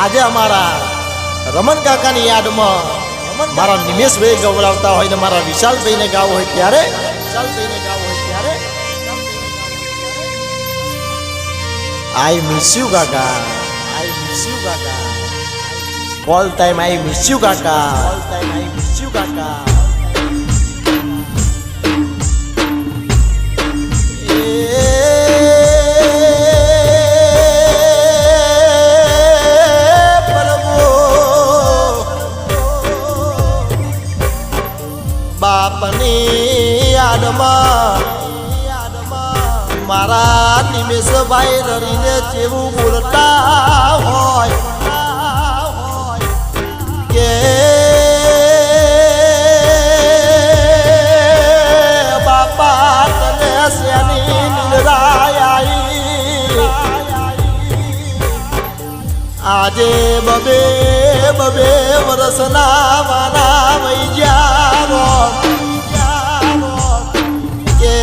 આજે અમારા રમણ કાકાની યાદમાં મારા નિમેશભાઈ ગવડાવતા હોય ને મારા વિશાલભાઈને ગાવું હોય ત્યારે વિશાલભાઈને ગાવું હોય ત્યારે આઈ મિસ યુ કાકા. આઈ મિસ યુ કાકા. All time I miss you કાકા. All time I miss you કાકા. બાપની યાદમાં મારા નિમેશભાઈ રડીને જેવું બોલતા હોય કે આજે બબે બબે વરસના વાના વૈજ્યારો કે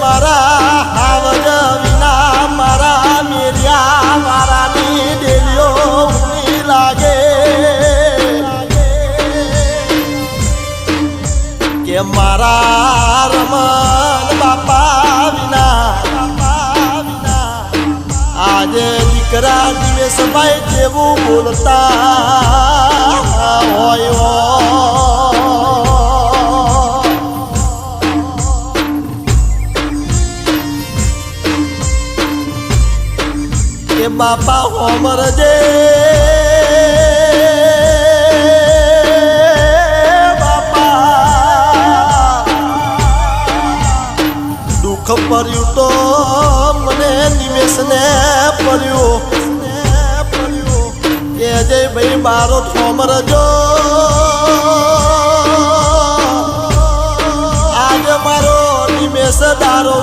મારા હાવજ વિના મારા મેરિયા મારાની ડેલીઓ લાગે. કે મારા રમન દિવેશભાઈ જેવું બોલતા હોય એ બાપા હોમર જે દુઃખ ભર્યું તો મને નિમેષને પડ્યું. મારો ઠોમર જો. આજે મારો નિમેશ દારો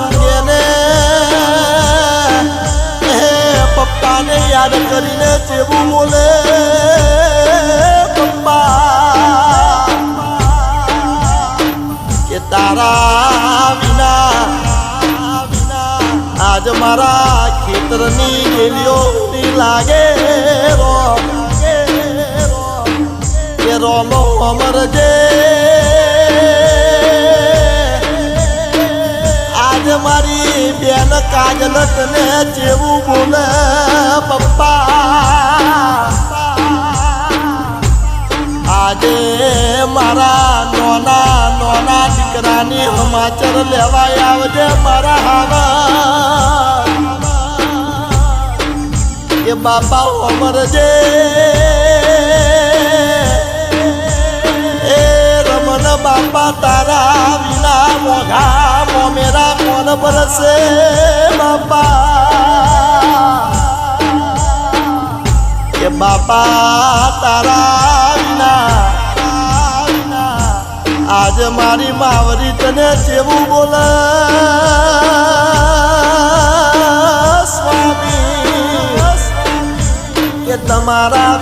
હે પપ્પાને યાદ કરીને જેવું બોલે. પપ્પા, કે તારા વિના, આજ મારા ખેતરની ગેલીઓ લાગે રો. રોમો અમર જે. આજ મારી બેન કાજલ તને જેવું બોલે પપ્પા. આજે મારા નોના નોના દીકરાની સમાચાર લેવા આવજે મારા હાવા કે બાપા અમરજે એ વિના મેરા કોણ બરસે બાપા. કે બાપા તારા વિના, આજ મારી માવરી તને જેવું બોલે. સ્વામી કે તમારા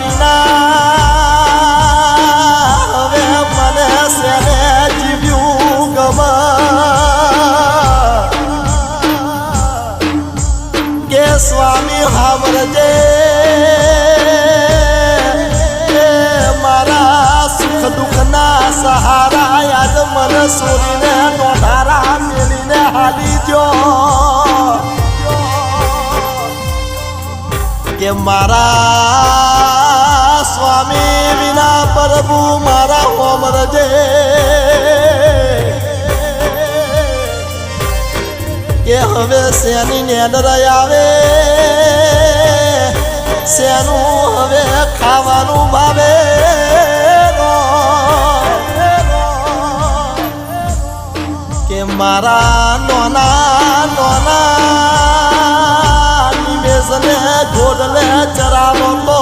યાદ તો સોરીને નોધારા મેલીને હાલી જો કે મારા સ્વામી વિના પ્રભુ મારા હોમરજે કે હવે શેની નેદર આવે? શેનું હવે ખાવાનું ભાવે? મારા નોના નોના નિમેશને જોડલે ચરાવો તો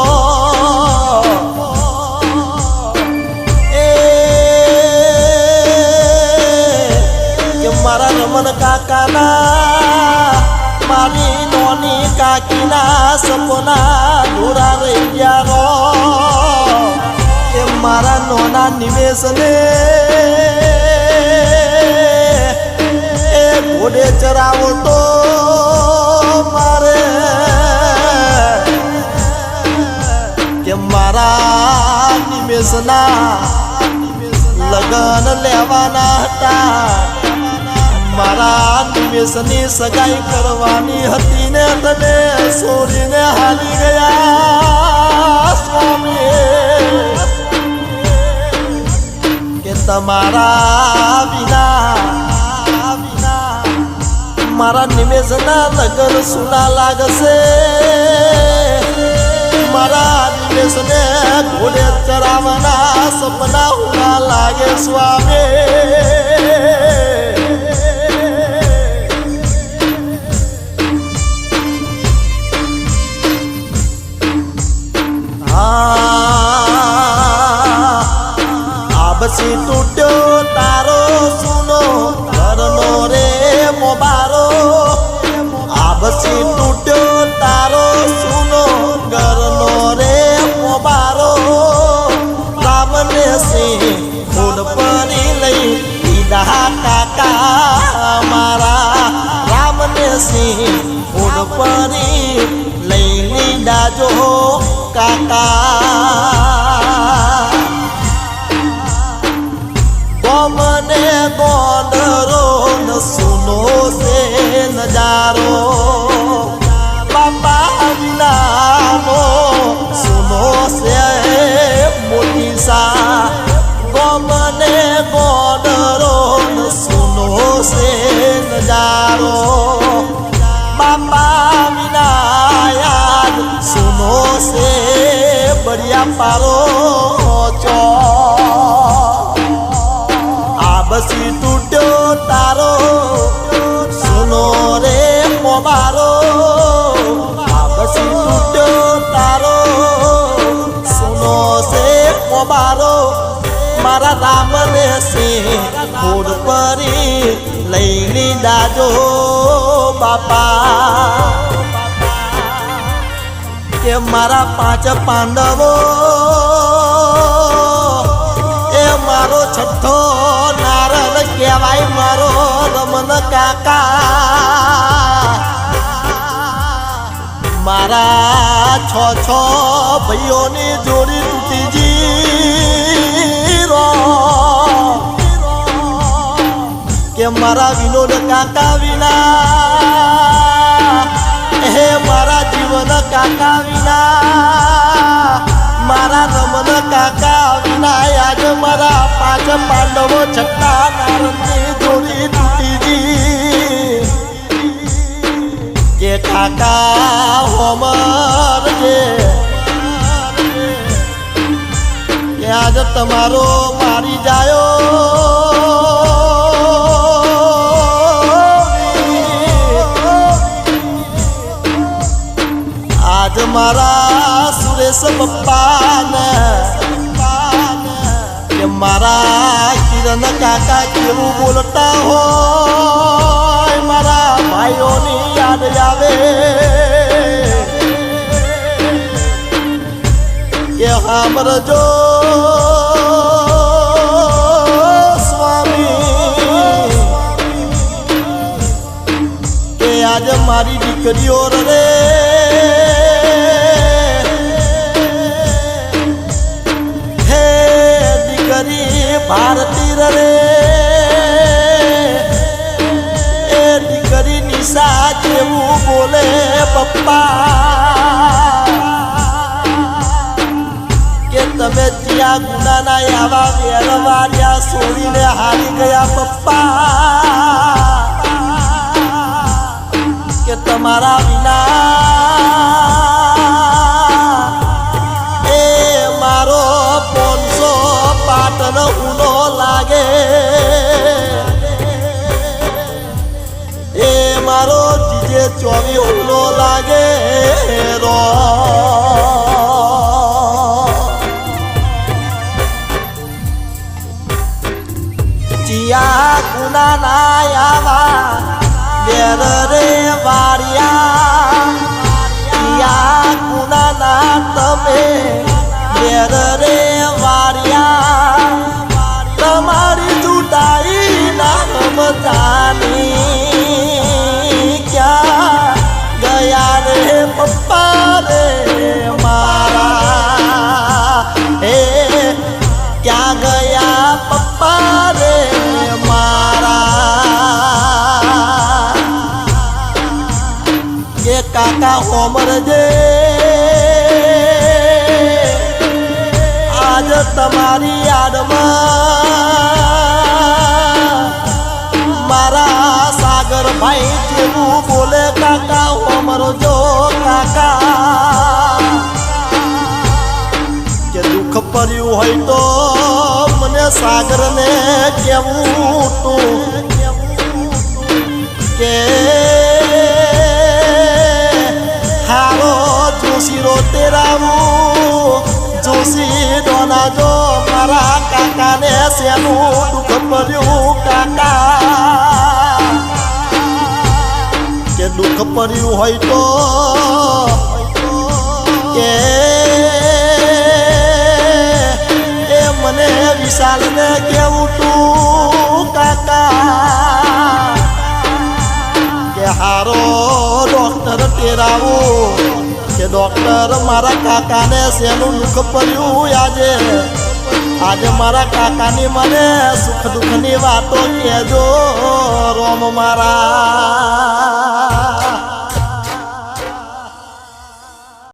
એ મારા રમણ કાકાના, મારી નોની કાકીના સપના દોરા રહી ગયા મારા નોના નિવેશને ઘોડે ચરાવો તો મારે. કે મારા નિમેષના લગન લેવાના હતા. મારા નિમેશની સગાઈ કરવાની હતી ને તને છોડીને હાલી ગયા સ્વામી. કે તમારા મારા નિમેષના લગન સુના લાગશે. મારા નિમેષને ઘોડે ચરાવના સપના હુના લાગે સ્વામી. સિંહ, ફૂલ પરી લઈ દીધા કાકા મારા. રામને સિંહ, ફૂલ પરી લઈ લીધા જો કાકા. ગમને ગોંડરો સુનો છે નજારો. બળિયા પારો ચો બસી તૂટ્યો તારો. સુનો રે મોબારો. આ બસી તૂટ્યો તારો. સુનો સે મોબારો. મારા રામને સિંહ ફૂડ પરી લઈ લીધા જો બાપા. કે મારા પાંચ પાંડવો. એ મારો છઠ્ઠો નારદ કહેવાય મારો રમન કાકા. મારા છ છ ભાઈઓની જોડી તૂટી જીરો કે મારા વિનોદ કાકા વિના. હે કાકા વિના. મારા રમણ કાકા વિના આજ મારા પાંચ પાંડવો છઠ્ઠા નારદની જોડી તૂટી કે કાકા હોમર જે આજ તમારો મારી જાયો. મારા સુરેશ પપ્પાને. મારા કિરણ કાકા કેવું બોલતા હોય, મારા ભાઈઓની યાદ આવે. કે સાંભળજો સ્વામી. કે આજે મારી દીકરીઓ રે ભારતી રે એ દીકરી નિશા બોલે, પપ્પા, કે તમે ત્યાં ગુનાના આવા વેરવાર્યા છોડીને હારી ગયા, પપ્પા? કે તમારા વિના ઉનો લાગે રો ચિયા ગુના ના આવા વેર રે વારિયા ચિયા ગુના ના તમે વેર કાકા હોમરજે આજ તમારી યાદમાં મારા સાગર ભાઈ જેવું બોલે, કાકા હોમરજો કાકા. કે દુઃખ પડ્યું હોય તો મને સાગરને કેવું તું. કે જોશીરો તેરાવું. જોશી ડોના જો મારા કાકાને શેનું દુઃખ પડ્યું, કાકા? કે દુઃખ પડ્યું હોય તો? કે એ મને વિશાલને કેવું તું, કાકા? કે હારો ડોક્ટર તેરાવો. કે ડોક્ટર મારા કાકાને શેનું દુઃખ પડ્યું આજે? આજે મારા કાકાની મને સુખ દુઃખની વાતો કહેજો રોમ મારા.